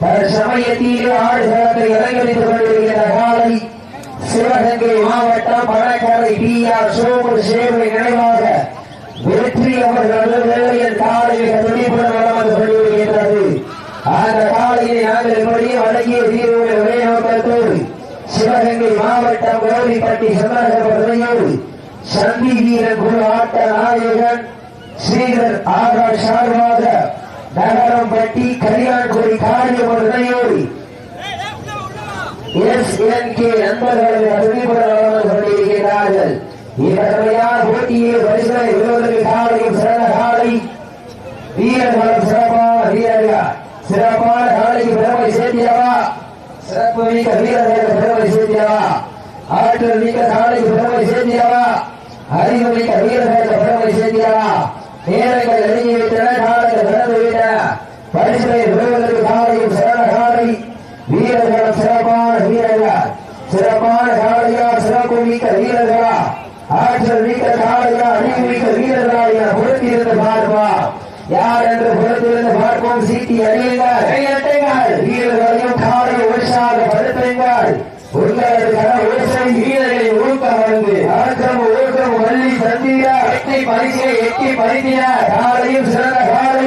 தற்சமயத்திலே ஆடுகளத்தை இறங்கடித்துக் கொண்டிருக்கிற காலை சிவகங்கை மாவட்டம் பணக்கரை பி ஆர் சோமன் சேவை நினைவாக வெற்றி அவர்களது வெள்ளையன் காலையில் துணிபுடன் வளர்ந்து கொண்டிருக்கின்றது. அந்த காலையை நாங்கள் இப்படியே வழங்கிய தீர்வுகளை விளையாட்டத்தோடு சிவகங்கை மாவட்டம் கோரிப்பட்டி சந்திரகரபதிரையோடு சந்தி வீரன் குரு ஆட்ட நாயகன் ஸ்ரீதர் ஆகாஷ் சார்பாக தகரம்பட்டி கல்யாண்குடி காரியமன் இணையோடி எஸ். என். கே. நண்பர்களது பிரதிபலனாளர் கொண்டிருக்கிறார்கள் இவர்களையார் போட்டியை பரிசனை விரோதத்தை காலையும் சிறந்த காலை. வீரர்களும் சிறப்பான வீரர்களா சிறப்பான காலைக்கு பெருமை சேர்த்தியவா? சிறப்பு மிக்க வீரர்களுக்கு பெருமை சேர்த்தியவா? ஆற்றல் மிக்க காலைக்கு பெருமை சேர்த்தியவா? அறிவு மிக்க வீரர்களுக்கு பெருமை சேர்த்தியவா? நேரங்கள் நெருங்கி ஈட்டி அறியுங்கள் கையெழுத்துங்கள் வீரர்களையும் காலை உற்சாக படுத்துங்கள் உங்களது கன உசை வீரர்களை ஊக்கம் வந்து அழுத்தம் ஊக்கம் வள்ளி சந்தியா எட்டி பரிசை எட்டி பறித்தினார். காலையும் சிறந்த காலை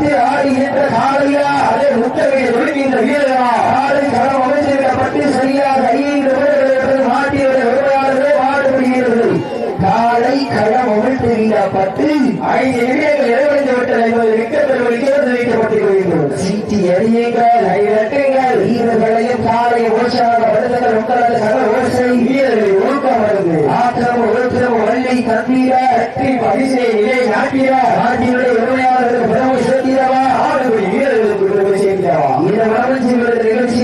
காத்து ஆடுகின்ற காலையா? அதை முத்தகை ஒழுகின்ற வீரரா? ஆடை கரம் அமைச்சிருக்கப்பட்டு சரியாக ஐந்து வீரர்களுக்கு மாட்டியுடைய விளையாடுகளே ஆடுபடுகிறது காலை களம் அமைத்திருக்கப்பட்டு ஐந்து நிமிடங்கள் இடமடைந்து விட்டது என்பது விக்கப்பட்டு வைக்கப்பட்டு வருகிறது சீட்டி எறியுங்கள் ஐரட்டுங்கள் வீரர்களையும் காலை உற்சாக படுத்துங்கள் உங்களது சக ஓசை வீரர்களை ஊக்கம் வருது ஆத்திரம் ஒழுக்கம் வள்ளி தம்பீரா அத்தி பரிசை நிலை நாட்டியா நாட்டியா നിങ്ങളുടെ നികച്ച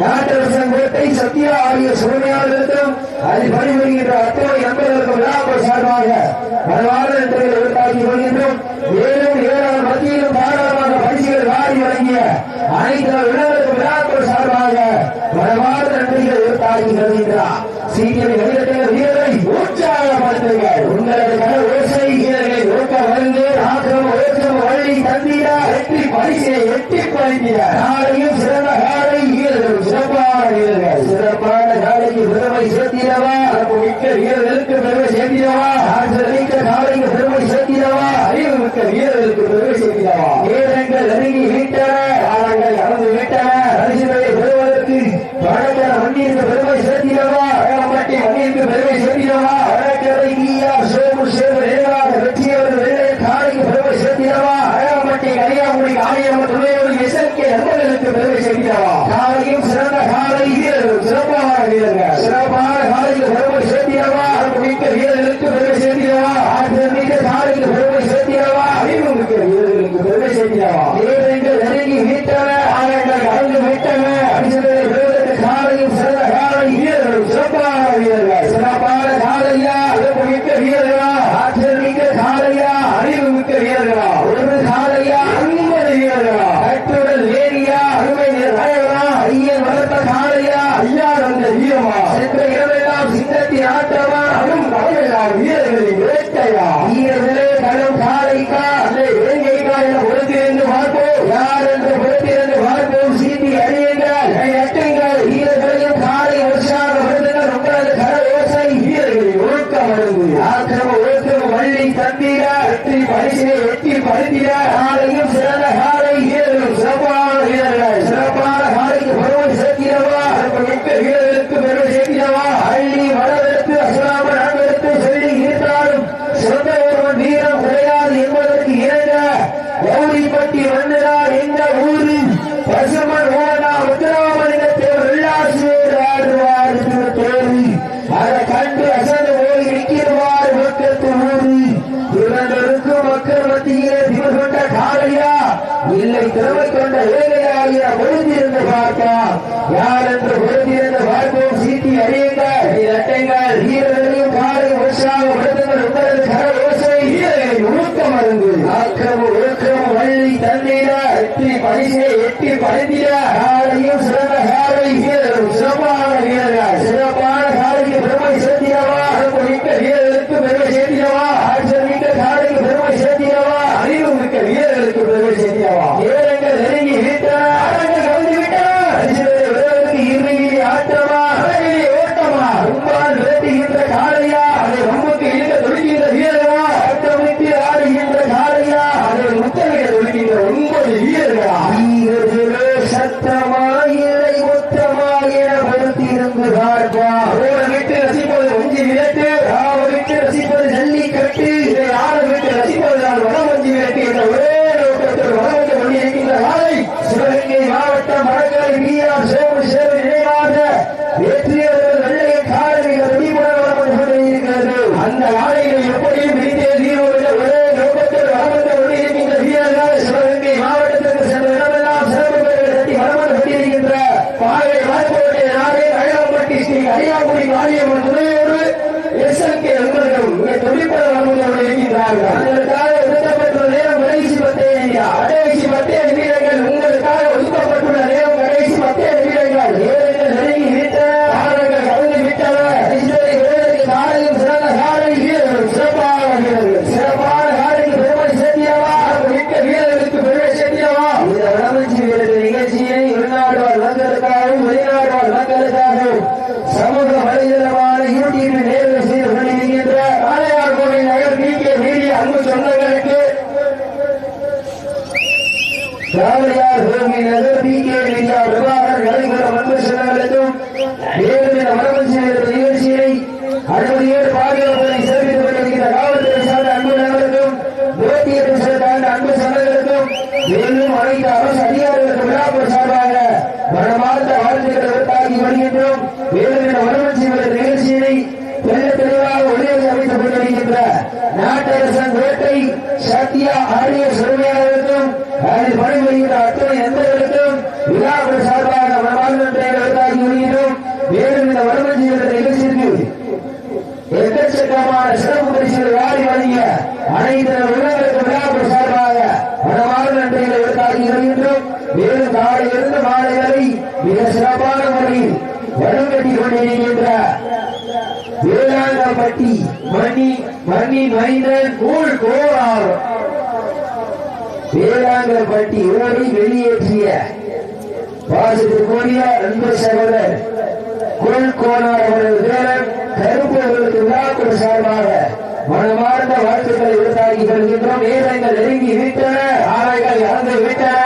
மாற்றரசன் கோட்டை சத்யா ஆகிய சுமையாளர்களுக்கும் அதில் பணிபுரிகின்ற அத்தனை நண்பர்களுக்கும் விழாக்கள் சார்பாக பலவாறு நன்றிகள் உருவாக்கி வருகின்றோம் மேலும் ஏழாம் மத்தியிலும் தாராளமாக பரிசுகள் வாரி வழங்கிய அனைத்து விழாக்களுக்கும் விழாக்கள் சார்பாக பலவாறு நன்றிகள் உருவாக்கி வருகின்றார் சீக்கிரம் வெளியிட்ட வீரரை உற்சாகப்படுத்துங்கள். உங்களுக்கான ஓசை வீரர்களை ஒழுக்க வழங்கு ஆக்கிரம் ஒழுக்கம் வழி தந்தீரா எட்டி பரிசை எட்டி பழந்தீரா நாளை விட்டன ஆக்கிரம ஒருத்தர் வள்ளி தந்தீரா எட்டி வயசினை எட்டி படுத்தீரா இளைஞராகிய பொருந்திருந்து பார்ப்போம் யார் என்று பொருந்திருந்து பார்ப்போம்? சீட்டி அறியுங்கள் இரட்டைகள் வீரர்களையும் காலை உற்சாகப்படுத்துங்கள் உங்களது கர ஓசை. வீரர்களின் உழுக்க மருந்து. ஆக்கிரம ஒழுக்கம் வள்ளி தண்ணீர எட்டி சிறப்பான வீரர்கள். சிறப்பான அதில் பணிபுரிகின்ற அத்தனை எந்தவர்களுக்கும் விழாக்கள் சார்பாக மனமார்ந்த நன்றிகளை உருவாக்கி வருகின்றோம் மேலும் இந்த வடமன் செய்வத நிகழ்ச்சிக்கு எக்கச்சக்கமான சிறப்பு பரிசுகளை வாரி வழங்கிய அனைத்து உள்ளங்களுக்கு விழாக்கள் சார்பாக மனமார்ந்த நன்றிகளை உருவாக்கி வருகின்றோம் மேலும் காலையிலிருந்து மாலை வரை மிக சிறப்பான முறையில் வலுக்கட்டி கொண்டிருக்கின்ற வேளாங்கப்பட்டி மணி மணி மைந்தன் ஊழ் கோரார் வேளாங்கப்பட்டி ஓடி வெளியேற்றிய வாசத்திற்குரிய அன்பு சகோதரர் குரல் கோல்கோனார் அவரது பேரன் கருப்பு அவர்களுக்கு விழாக்குழு சார்பாக மனமார்ந்த வாழ்த்துக்களை விருத்தாக்கி கொள்கின்றோம். நேரங்கள் நெருங்கி விட்டன ஆலைகள் இறந்து விட்டன.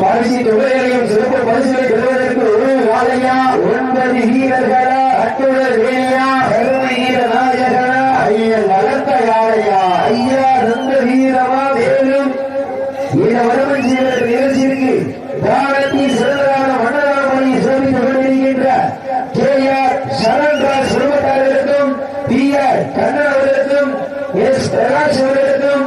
பரிசு தொகைகளையும் சிறப்பு பரிசுகளை பெறுவதற்கு ஒரு வாழையா? ஒன்பது வீரர்களா? அத்துடன் வேலையா கருமை வீர நாயகனா ஐயன் வளர்த்த யாழையா ஐயா நந்த வீரமா மேலும் இந்த வருமன் செய்வதற்கு நிகழ்ச்சியிற்கு தானத்தில் சிறந்ததான மன்னரான பணியை சோதித்துக் கொண்டிருக்கின்ற கே ஆர் சரண்ராஜ் குடும்பத்தார்களுக்கும் பி ஆர் கண்ணன் அவர்களுக்கும் எஸ் பிரகாஷ் அவர்களுக்கும்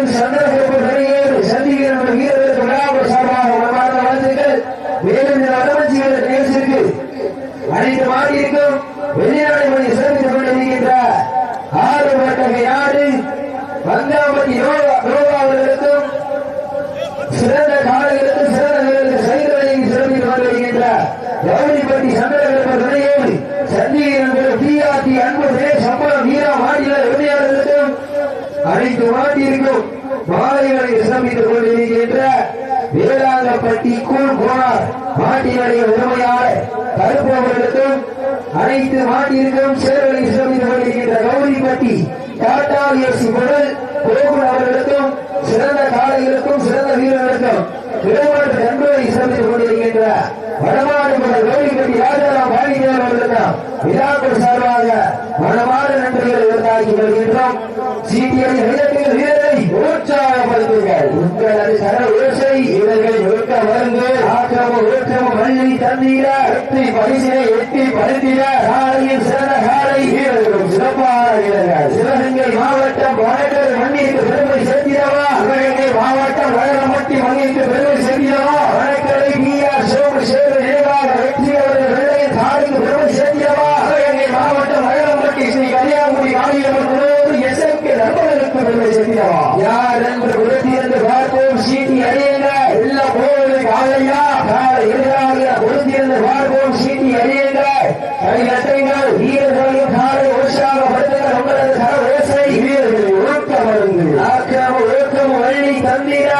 மேலும் சந்திரசேகர் வெளியேறு சந்திக்கிற வீரர்களுக்கு விழாக்கள் சார்பாக மனமார்ந்த வாழ்த்துக்கள் மேலும் இந்த வருமன் செய்வதற்கு நிகழ்ச்சியிற்கு அனைத்து மாநிலக்கும் வெளிநாடு மொழி சிறப்பித்துக் கொண்டிருக்கின்ற ஆறு வட்டகை நாடு வந்தாமதி ரோவா ரோவா அவர்களுக்கும் சிறந்த காலைகளுக்கு சிறந்த வீரர்களுக்கு சைதவனையும் சிறப்பித்துக் கொண்டிருக்கின்ற கௌரிப்பட்டி சந்திரகல்ப துணையோடு சந்திகர்கள் பிஆர்டி அன்பு சம்பளம் வீரா மாநில உரிமையாளர்களுக்கும் அனைத்து மாட்டிற்கும் மாலைகளை சிறப்பித்துக் கொண்டிருக்கின்ற வேளாங்கப்பட்டி கூழ் போனார் மாட்டினுடைய உரிமையாளர் அனைத்து மாட்டிற்கும் சேர்களை சிறப்பித்துக் கொண்டிருக்கின்ற கௌரிப்பட்டி டாடா ஏசி முதல் கோகுல் அவர்களுக்கும் சிறந்த காலைகளுக்கும் சிறந்த வீரர்களுக்கும் விடுபட்ட நண்பரை சிறப்பித்துக் கொண்டிருக்கின்ற வடமாடு முதல் கௌரிப்பட்டி ராஜாராம் பாண்டியன் அவர்களுக்கும் விழாக்கள் சார்பாக வடமாடு நன்றிகளை உருவாக்கி வருகின்றோம் சிபிஐ வீரர்கள் வீரரை உற்சாகப்படுத்துங்கள். உங்களது சரவு ஓசை இவர்கள் ஒழுக்க மருந்து ஆக்கிரம ஊற்றம மல்லி தந்தீர வெற்றி எட்டி படுத்திட காலையில் சிறந்த காலை வீரர்களும் சிறப்பான வீரர்கள். சிவகங்கை மாவட்டம் வடகரை மண்ணிற்கு பெருமை சேர்த்திடவா? சிவகங்கை மாவட்டம் வடகமட்டி மண்ணிற்கு பெருமை சேர்த்திடவா வடக்கரை பிஆர் சோமசேகர் நினைவாக வெற்றி அவர்கள் வெள்ளையின் காலைக்கு பெருமை சேர்த்திடவா சிவகங்கை மாவட்டம் வடகமட்டி ஸ்ரீ கன்னியாகுமரி மாநிலம் எஸ்எம்கே நண்பர்களுக்கு பெருமை சேர்த்திடவா யார் என்று கொடுத்திருந்து பார்ப்போம் சீட்டி அடியுங்க எல்லாம் போவது காலையா காலை எதிராக கொடுத்திருந்து பார்ப்போம் சீட்டி அடியுங்க கை நட்டுங்கள் வீரர்களையும் காலை உற்சாகப்படுத்துங்கள் உங்களது கர ஓசை வீரர்களை ஒழுக்க மருந்து ஆக்கிரம ஒழுக்கம் வள்ளி தந்திர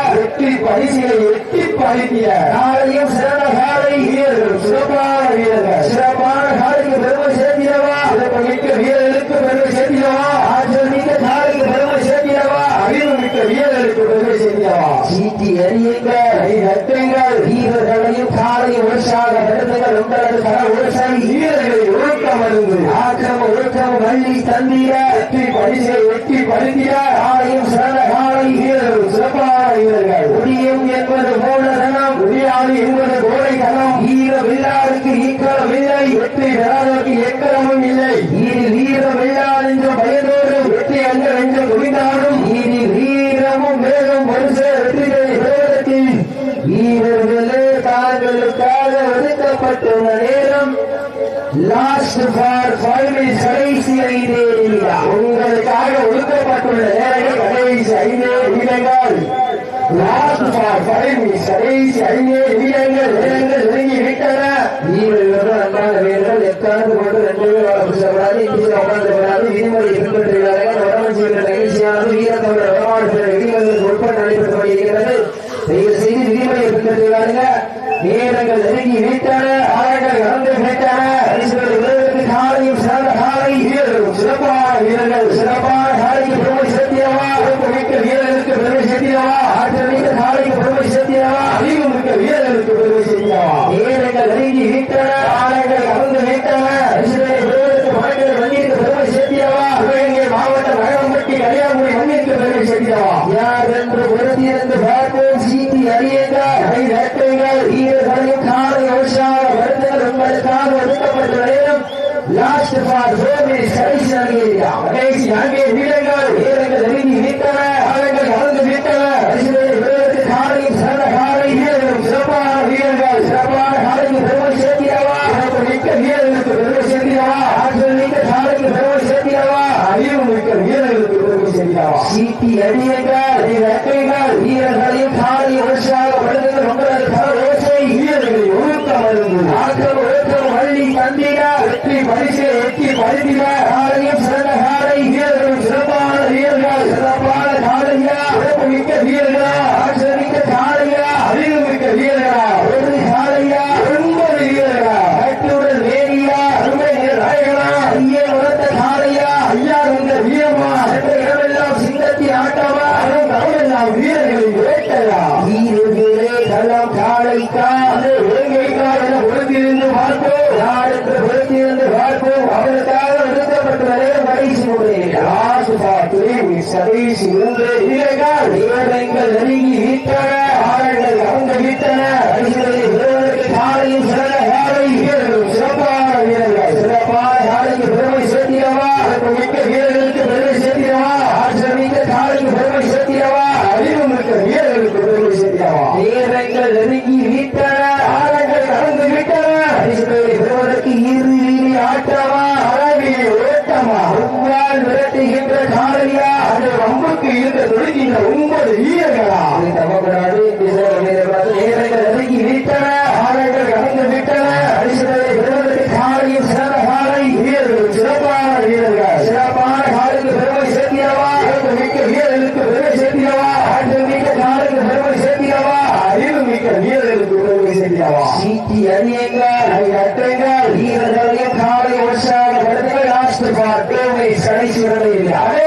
பரிசிலை எட்டி பறித்திய காலையும் சிறந்த காலை வீரர்கள். சிறப்பான வீரர்கள். சிறப்பான காலைக்கு பெருமை சேர்த்திடவா? சிறப்பு மிக்க வீரர்களுக்கு பெருமை சேர்த்திடவா? ஆற்றல் மிக்க காலைக்கு பெருமை சேர்த்திடவா? அறிவு மிக்க வீரர்களுக்கு பெருமை சேர்த்திடவா? சீட்டி எறியுங்க கை நட்டுங்கள் வீரர்களையும் காலையும் உற்சாக படுத்துங்கள் உங்களது கர ஓசை வீரர்களை ஒழுக்க மருந்து ஆக்கிரம ஒழுக்கம் வள்ளி தந்திர வெற்றி பரிசை வெற்றி படுத்திட காலையும் சிறந்த காலை வீரர்கள் சிறப்பான வீரர்கள் முடியும் என்பது போனதனம் விளையாடு என்பது கோடை தனம் வீர வில்லாருக்கு ஈக்கரம் இல்லை வெற்றி பெறாதவருக்கு எக்கரமும் இல்லை. இது வீரம் வில்லார் என்று பயந்தோடு வெற்றி அல்ல என்று முடிந்தாலும் இது வீரமும் வேகம் மனுஷ வெற்றிகளை பெறுவதற்கு வீரர்களே தாங்களுக்காக ஒதுக்கப்பட்டுள்ள நேரம். லாஸ்ட் ஃபார் ஃபைவ் மினிட்ஸ் கடைசி ஐந்து நிமிடம். உங்களுக்காக ஒதுக்கப்பட்டுள்ள நேரங்கள் கடைசி ஐந்து நிமிடங்கள். கடைசி ஐந்து நிமிடங்கள் நேரங்கள் நெருங்கி விட்டன வீரர்கள் அன்பான வீரர்கள் எக்காந்து கொண்டு ரெண்டு பேர் பேசக்கூடாது இந்தியில் உட்கார்ந்துக்கூடாது விதிமுறை பின்பற்றுகிறார்கள் செய்கிற நிகழ்ச்சியானது விதிமுறைகளுக்கு தயவு செய்து விதிமுறையை நேரங்கள் நெருங்கி விட்டன ஆரங்கள் விட்டன காலையும் சிறந்த காலை சிறப்பான வீரர்கள் அங்கே வீரங்கள் வீரர்கள் நெருங்கி வீட்டன காலங்கள் நடந்து வீட்டன வீரர்களுக்கு காலையில் சிறந்த காலை வீரர்களும் சிறப்பான வீரர்கள். சிறப்பான காலையில் பெருமை சேர்த்தியவா சீட்டி அடிய representa செய்தியாவா நீட்டி அறியுங்கள் அகற்றுங்கள் வீரர்கள் காலை உற்சாகப்படுத்துங்கள் லாஸ்ட் கடைசி வரவே இல்லை